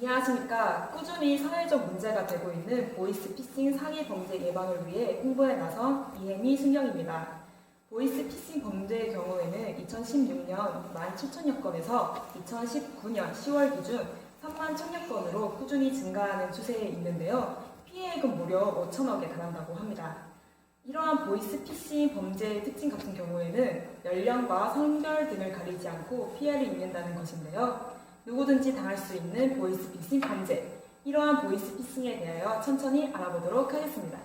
안녕하십니까. 꾸준히 사회적 문제가 되고 있는 보이스피싱 사기 범죄 예방을 위해 홍보에 나선 이혜미 순경입니다. 보이스피싱 범죄의 경우에는 2016년 17,000여 건에서 2019년 10월 기준 3만 1,000여 건으로 꾸준히 증가하는 추세에 있는데요. 피해액은 무려 5천억에 달한다고 합니다. 이러한 보이스피싱 범죄의 특징 같은 경우에는 연령과 성별 등을 가리지 않고 피해를 입는다는 것인데요. 누구든지 당할 수 있는 보이스피싱 범죄. 이러한 보이스피싱에 대하여 천천히 알아보도록 하겠습니다.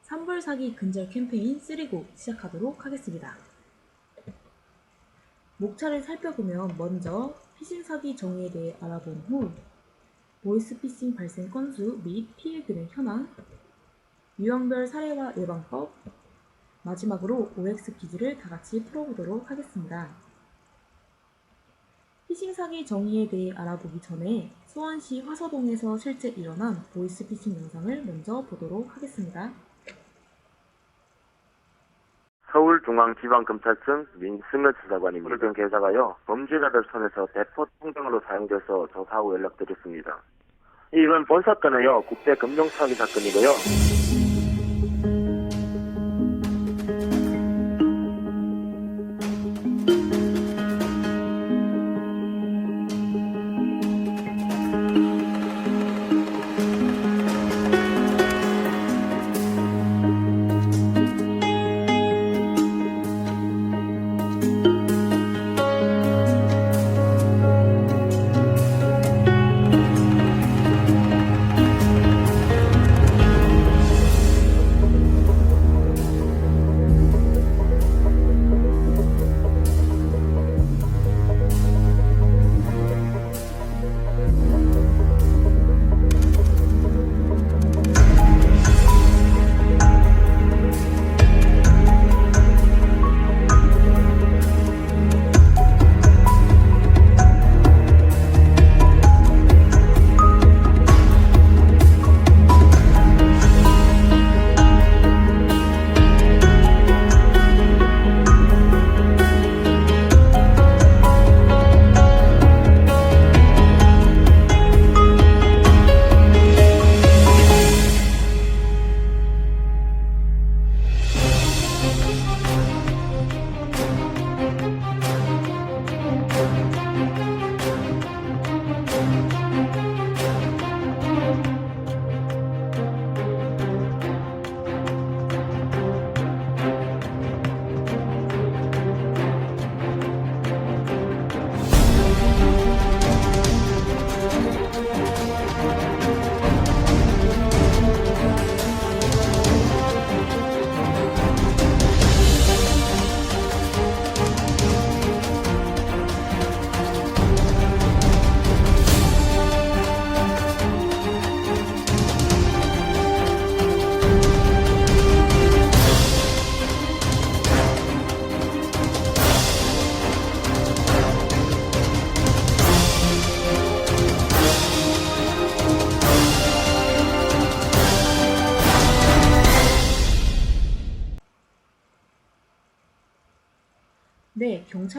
산불 사기 근절 캠페인 쓰리고 시작하도록 하겠습니다. 목차를 살펴보면 먼저 피싱 사기 정의에 대해 알아본 후 보이스피싱 발생 건수 및 피해 금액 현황, 유형별 사례와 예방법, 마지막으로 OX 퀴즈를 다 같이 풀어보도록 하겠습니다. 피싱 사기 정의에 대해 알아보기 전에 수원시 화서동에서 실제 일어난 보이스 피싱 영상을 먼저 보도록 하겠습니다. 서울중앙지방검찰청 민승여수사관입니다. 등 계좌가요 범죄자들 손에서 대포 통장으로 사용돼서 조사 후 연락드렸습니다. 이번 본 사건은요 국대 금융 사기 사건이고요.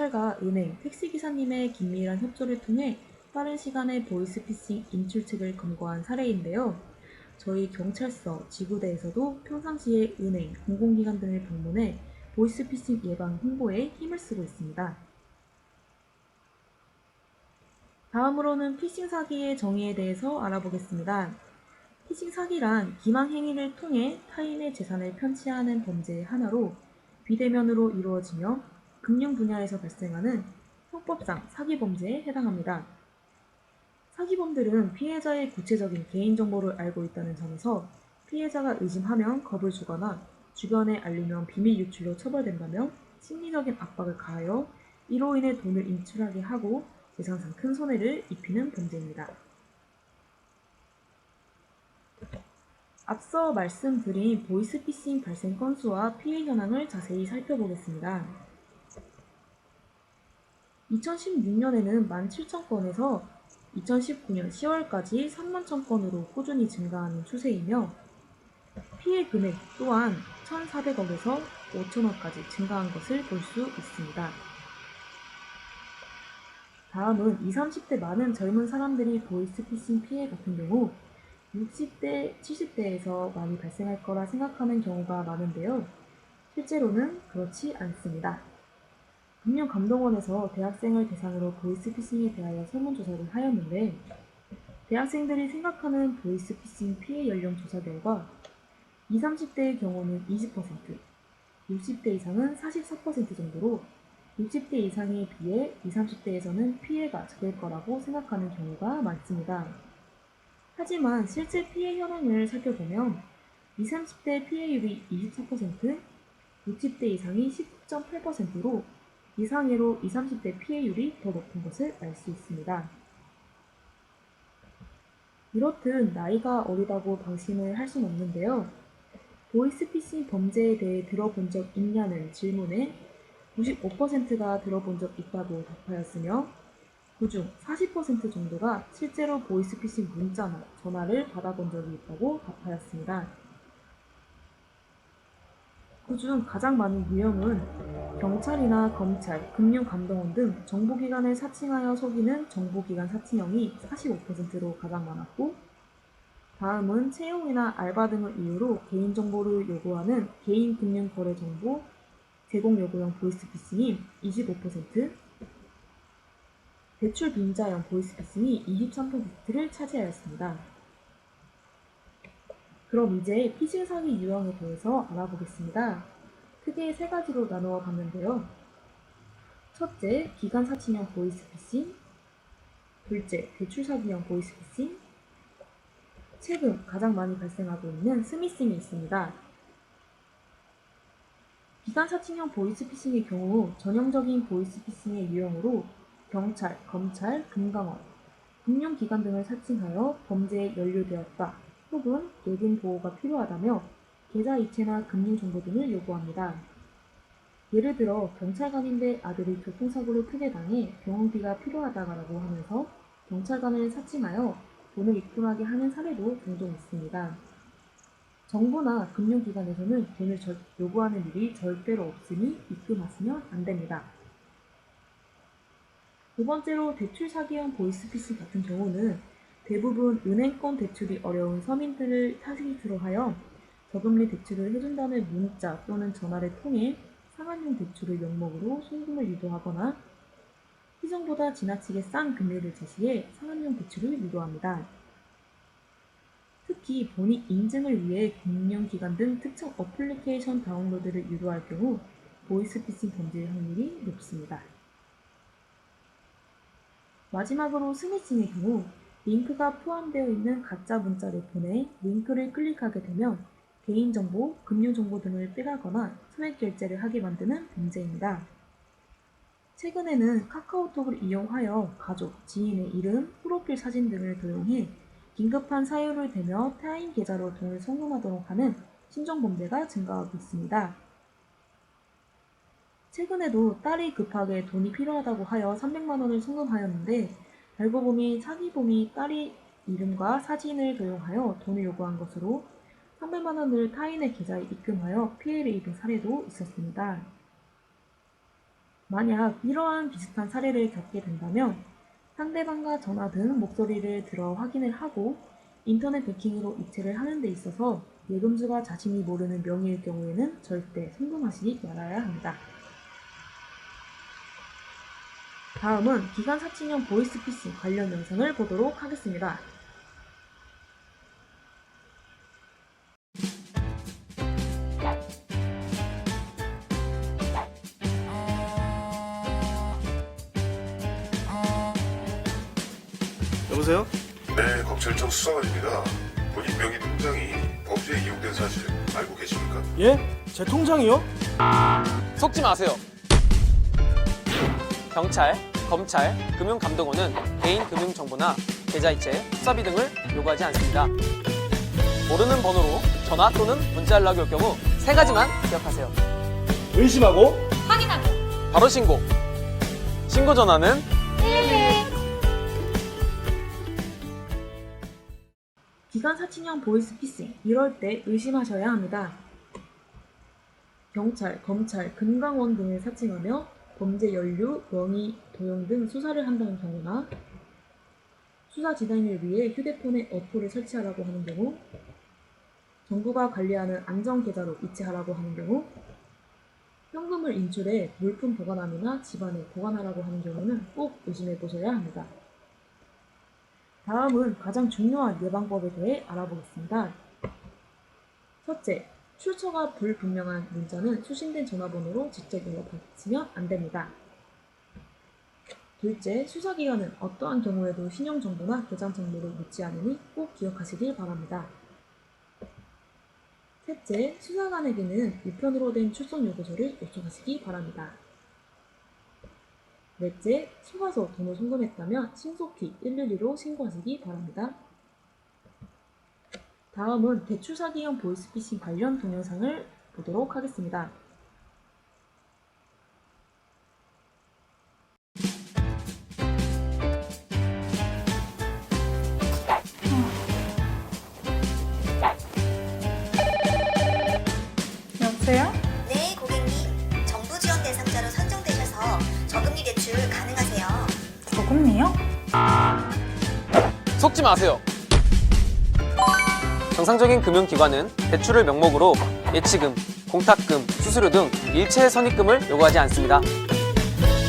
경찰과 은행, 택시기사님의 긴밀한 협조를 통해 빠른 시간에 보이스피싱 인출책을 검거한 사례인데요. 저희 경찰서, 지구대에서도 평상시에 은행, 공공기관 등을 방문해 보이스피싱 예방 홍보에 힘을 쓰고 있습니다. 다음으로는 피싱 사기의 정의에 대해서 알아보겠습니다. 피싱 사기란 기망 행위를 통해 타인의 재산을 편취하는 범죄의 하나로 비대면으로 이루어지며 금융 분야에서 발생하는 형법상 사기 범죄에 해당합니다. 사기범들은 피해자의 구체적인 개인정보를 알고 있다는 점에서 피해자가 의심하면 겁을 주거나 주변에 알리면 비밀 유출로 처벌된다며 심리적인 압박을 가하여 이로 인해 돈을 인출하게 하고 재산상 큰 손해를 입히는 범죄입니다. 앞서 말씀드린 보이스피싱 발생 건수와 피해 현황을 자세히 살펴보겠습니다. 2016년에는 17,000건에서 2019년 10월까지 3만 1,000건으로 꾸준히 증가하는 추세이며 피해 금액 또한 1,400억에서 5천억까지 증가한 것을 볼 수 있습니다. 다음은 20, 30대 많은 젊은 사람들이 보이스피싱 피해 같은 경우 60대, 70대에서 많이 발생할 거라 생각하는 경우가 많은데요. 실제로는 그렇지 않습니다. 금융 감독원에서 대학생을 대상으로 보이스피싱에 대하여 설문조사를 하였는데 대학생들이 생각하는 보이스피싱 피해 연령 조사 결과 20, 30대의 경우는 20%, 60대 이상은 44% 정도로 60대 이상에 비해 20, 30대에서는 피해가 적을 거라고 생각하는 경우가 많습니다. 하지만 실제 피해 현황을 살펴보면 20, 30대 피해율이 24%, 60대 이상이 10.8%로 이상해로 20, 30대 피해율이 더 높은 것을 알 수 있습니다. 이렇듯 나이가 어리다고 방심을 할 수는 없는데요. 보이스피싱 범죄에 대해 들어본 적 있냐는 질문에 95%가 들어본 적 있다고 답하였으며 그중 40% 정도가 실제로 보이스피싱 문자나 전화를 받아본 적이 있다고 답하였습니다. 그중 가장 많은 유형은 경찰이나 검찰, 금융감독원 등 정보기관을 사칭하여 속이는 정보기관 사칭형이 45%로 가장 많았고 다음은 채용이나 알바 등을 이유로 개인정보를 요구하는 개인금융거래정보 제공 요구형 보이스피싱이 25%, 대출 빈자형 보이스피싱이 23%를 차지하였습니다. 그럼 이제 피싱 사기 유형에 대해서 알아보겠습니다. 크게 세 가지로 나누어 봤는데요. 첫째, 기간 사칭형 보이스피싱. 둘째, 대출 사기형 보이스피싱. 최근 가장 많이 발생하고 있는 스미싱이 있습니다. 기간 사칭형 보이스피싱의 경우 전형적인 보이스피싱의 유형으로 경찰, 검찰, 금감원, 금융기관 등을 사칭하여 범죄에 연루되었다 혹은 예금 보호가 필요하다며 계좌 이체나 금융 정보 등을 요구합니다. 예를 들어 경찰관인데 아들이 교통사고를 크게 당해 병원비가 필요하다고 하면서 경찰관을 사칭하여 돈을 입금하게 하는 사례도 종종 있습니다. 정부나 금융기관에서는 돈을 절- 요구하는 일이 절대로 없으니 입금하시면 안 됩니다. 두 번째로 대출 사기형 보이스피싱 같은 경우는 대부분 은행권 대출이 어려운 서민들을 타깃으로 하여 저금리 대출을 해준다는 문자 또는 전화를 통해 상한용 대출을 명목으로 송금을 유도하거나 시중보다 지나치게 싼 금리를 제시해 상한용 대출을 유도합니다. 특히 본인 인증을 위해 금융기관 등 특정 어플리케이션 다운로드를 유도할 경우 보이스피싱 범죄의 확률이 높습니다. 마지막으로 스미싱의 경우 링크가 포함되어 있는 가짜 문자를 보내 링크를 클릭하게 되면 개인정보, 금융정보 등을 빼가거나 소액 결제를 하게 만드는 범죄입니다. 최근에는 카카오톡을 이용하여 가족, 지인의 이름, 프로필 사진 등을 도용해 긴급한 사유를 대며 타인 계좌로 돈을 송금하도록 하는 신종 범죄가 증가하고 있습니다. 최근에도 딸이 급하게 돈이 필요하다고 하여 300만 원을 송금하였는데 알고 보니 사기범이 딸의 이름과 사진을 도용하여 돈을 요구한 것으로 300만 원을 타인의 계좌에 입금하여 피해를 입은 사례도 있었습니다. 만약 이러한 비슷한 사례를 겪게 된다면 상대방과 전화 등 목소리를 들어 확인을 하고 인터넷 베킹으로 이체를 하는 데 있어서 예금주가 자신이 모르는 명의일 경우에는 절대 송금하시지 말아야 합니다. 다음은 기간 사칭형 보이스피싱 관련 영상을 보도록 하겠습니다. 여보세요? 네, 검찰청 수사관입니다. 본인 명의 통장이 범죄에 이용된 사실 알고 계십니까? 예? 제 통장이요? 속지 마세요. 경찰, 검찰, 금융감독원은 개인 금융정보나 계좌이체, 수사비 등을 요구하지 않습니다. 모르는 번호로 전화 또는 문자 연락이 올 경우 세 가지만 기억하세요. 의심하고 바로 신고. 신고 전화는 기간 사칭형 보이스피싱 이럴 때 의심하셔야 합니다. 경찰, 검찰, 금강원 등을 사칭하며 범죄 연루, 명의 도용 등 수사를 한다는 경우나 수사 진행을 위해 휴대폰에 어플을 설치하라고 하는 경우, 정부가 관리하는 안전 계좌로 이체하라고 하는 경우, 현금을 인출해 물품 보관함이나 집안에 보관하라고 하는 경우는 꼭 의심해 보셔야 합니다. 다음은 가장 중요한 예방법에 대해 알아보겠습니다. 첫째, 출처가 불분명한 문자는 수신된 전화번호로 직접 연락 받으시면 안 됩니다. 둘째, 수사기관은 어떠한 경우에도 신용정보나 계좌 정보를 묻지 않으니 꼭 기억하시길 바랍니다. 셋째, 수사관에게는 우편으로 된 출석 요구서를 요청하시기 바랍니다. 넷째, 속아서 돈을 송금했다면 신속히 112로 신고하시기 바랍니다. 다음은 대출 사기형 보이스피싱 관련 동영상을 보도록 하겠습니다. 여보세요? 네, 고객님. 정부 지원 대상자로 선정되셔서 저금리 대출 가능하세요. 저금리요? 속지 마세요. 정상적인 금융기관은 대출을 명목으로 예치금, 공탁금, 수수료 등 일체 선입금을 요구하지 않습니다.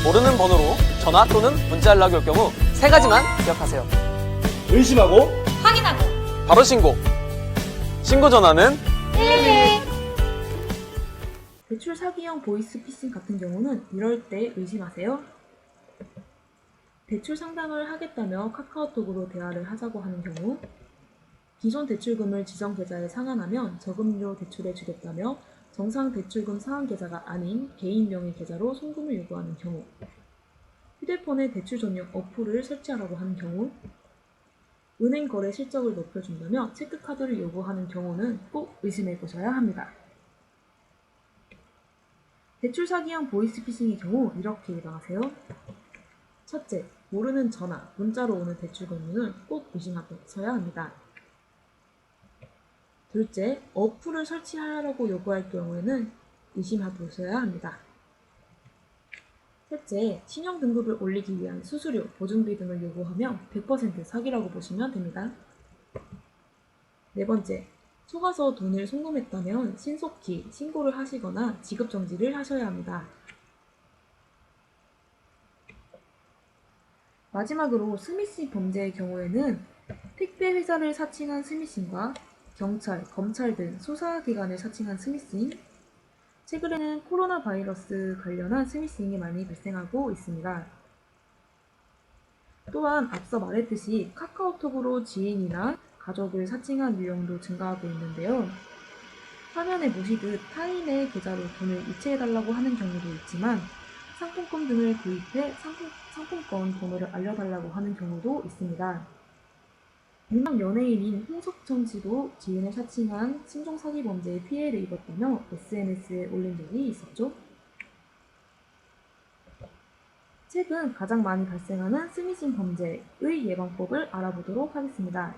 모르는 번호로 전화 또는 문자 연락이 올 경우 세 가지만 기억하세요. 의심하고 바로 신고. 신고 전화는 대출 사기형 보이스 피싱 같은 경우는 이럴 때 의심하세요. 대출 상담을 하겠다며 카카오톡으로 대화를 하자고 하는 경우, 기존 대출금을 지정 계좌에 상환하면 저금리로 대출해 주겠다며 정상 대출금 상환 계좌가 아닌 개인 명의 계좌로 송금을 요구하는 경우, 휴대폰에 대출 전용 어플을 설치하라고 하는 경우, 은행 거래 실적을 높여준다며 체크카드를 요구하는 경우는 꼭 의심해 보셔야 합니다. 대출 사기형 보이스피싱의 경우 이렇게 예방하세요. 첫째, 모르는 전화, 문자로 오는 대출 권유는 꼭 의심하셔야 합니다. 둘째, 어플을 설치하라고 요구할 경우에는 의심해보셔야 합니다. 셋째, 신용 등급을 올리기 위한 수수료, 보증비 등을 요구하면 100% 사기라고 보시면 됩니다. 네 번째, 속아서 돈을 송금했다면 신속히 신고를 하시거나 지급 정지를 하셔야 합니다. 마지막으로 스미싱 범죄의 경우에는 택배 회사를 사칭한 스미싱과 경찰, 검찰 등 수사기관을 사칭한 스미싱, 최근에는 코로나 바이러스 관련한 스미싱이 많이 발생하고 있습니다. 또한 앞서 말했듯이 카카오톡으로 지인이나 가족을 사칭한 유형도 증가하고 있는데요. 화면에 보시듯 타인의 계좌로 돈을 이체해달라고 하는 경우도 있지만 상품권 등을 구입해 상품, 상품권 번호를 알려달라고 하는 경우도 있습니다. 유명 연예인인 홍석천 씨도 지인을 사칭한 신종 사기 범죄에 피해를 입었다며 SNS에 올린 적이 있었죠. 최근 가장 많이 발생하는 스미싱 범죄의 예방법을 알아보도록 하겠습니다.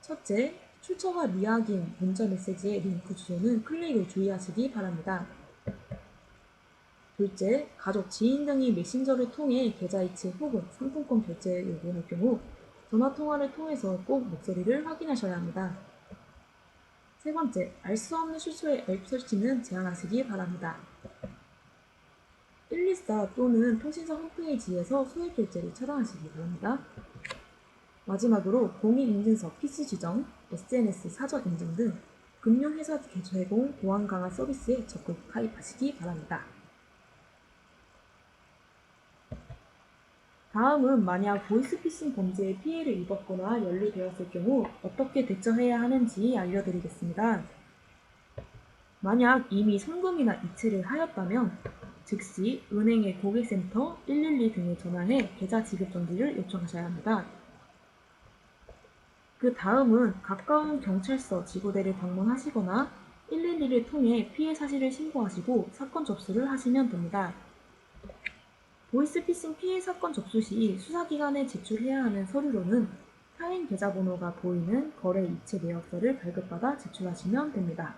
첫째, 출처가 미확인 문자 메시지의 링크 주소는 클릭을 주의하시기 바랍니다. 둘째, 가족, 지인 등이 메신저를 통해 계좌 이체 혹은 상품권 결제 요구할 경우 전화 통화를 통해서 꼭 목소리를 확인하셔야 합니다. 세 번째, 알 수 없는 출처의 앱 설치는 제한하시기 바랍니다. 124 또는 통신사 홈페이지에서 소액 결제를 차단하시기 바랍니다. 마지막으로 공인인증서 PC 지정, SNS 사전 인증 등 금융회사 제공 보안 강화 서비스에 적극 가입하시기 바랍니다. 다음은 만약 보이스피싱 범죄에 피해를 입었거나 연루되었을 경우 어떻게 대처해야 하는지 알려드리겠습니다. 만약 이미 송금이나 이체를 하였다면 즉시 은행의 고객센터 112 등에 전화해 계좌 지급 정지를 요청하셔야 합니다. 그 다음은 가까운 경찰서 지구대를 방문하시거나 112를 통해 피해 사실을 신고하시고 사건 접수를 하시면 됩니다. 보이스피싱 피해 사건 접수 시 수사기관에 제출해야 하는 서류로는 타인 계좌번호가 보이는 거래 이체 내역서를 발급받아 제출하시면 됩니다.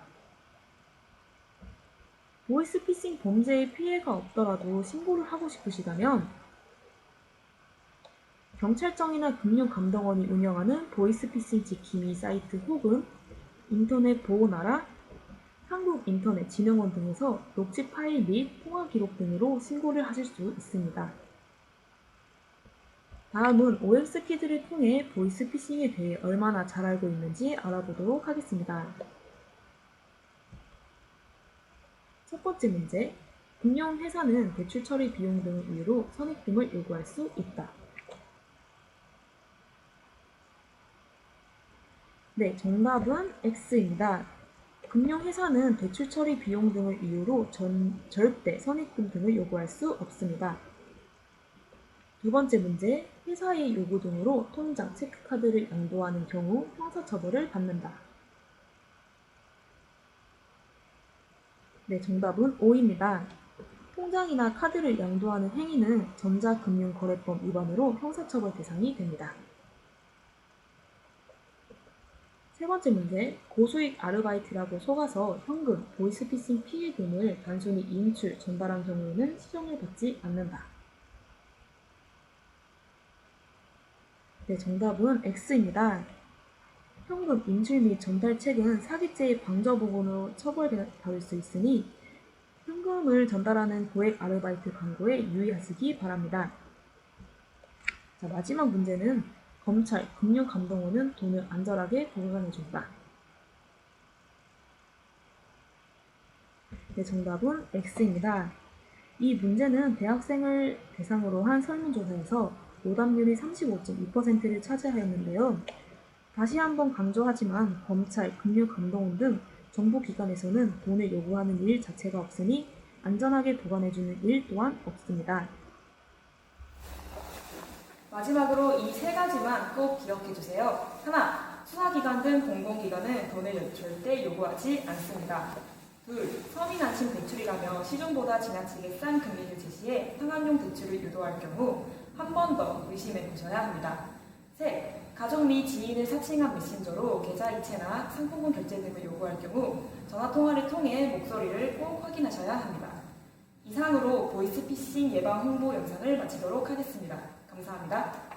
보이스피싱 범죄의 피해가 없더라도 신고를 하고 싶으시다면 경찰청이나 금융감독원이 운영하는 보이스피싱 지킴이 사이트 혹은 인터넷 보호나라, 한국인터넷진흥원 등에서 녹취 파일 및 통화 기록 등으로 신고를 하실 수 있습니다. 다음은 OX 키드를 통해 보이스 피싱에 대해 얼마나 잘 알고 있는지 알아보도록 하겠습니다. 첫 번째 문제. 금융 회사는 대출 처리 비용 등을 이유로 선입금을 요구할 수 있다. 네, 정답은 X입니다. 금융회사는 대출 처리 비용 등을 이유로 전, 절대 선입금 등을 요구할 수 없습니다. 두 번째 문제, 회사의 요구 등으로 통장, 체크카드를 양도하는 경우 형사처벌을 받는다. 네, 정답은 O입니다. 통장이나 카드를 양도하는 행위는 전자금융거래법 위반으로 형사처벌 대상이 됩니다. 세 번째 문제, 고수익 아르바이트라고 속아서 현금, 보이스피싱 피해 등을 단순히 인출, 전달한 경우에는 시정을 받지 않는다. 네, 정답은 X입니다. 현금 인출 및 전달 책은 사기죄의 방조 부분으로 처벌받을 수 있으니 현금을 전달하는 고액 아르바이트 광고에 유의하시기 바랍니다. 자, 마지막 문제는 검찰, 금융감독원은 돈을 안전하게 보관해준다. 네, 정답은 X입니다. 이 문제는 대학생을 대상으로 한 설문조사에서 오답률이 35.2%를 차지하였는데요. 다시 한번 강조하지만 검찰, 금융감독원 등 정부기관에서는 돈을 요구하는 일 자체가 없으니 안전하게 보관해주는 일 또한 없습니다. 마지막으로 이 세 가지만 꼭 기억해 주세요. 하나, 수사기관 등 공공기관은 돈을 절대 요구하지 않습니다. 둘, 서민 안심 대출이라며 시중보다 지나치게 싼 금리를 제시해 상환용 대출을 유도할 경우 한 번 더 의심해 보셔야 합니다. 셋, 가족 및 지인을 사칭한 메신저로 계좌 이체나 상품권 결제 등을 요구할 경우 전화통화를 통해 목소리를 꼭 확인하셔야 합니다. 이상으로 보이스피싱 예방 홍보 영상을 마치도록 하겠습니다. 감사합니다.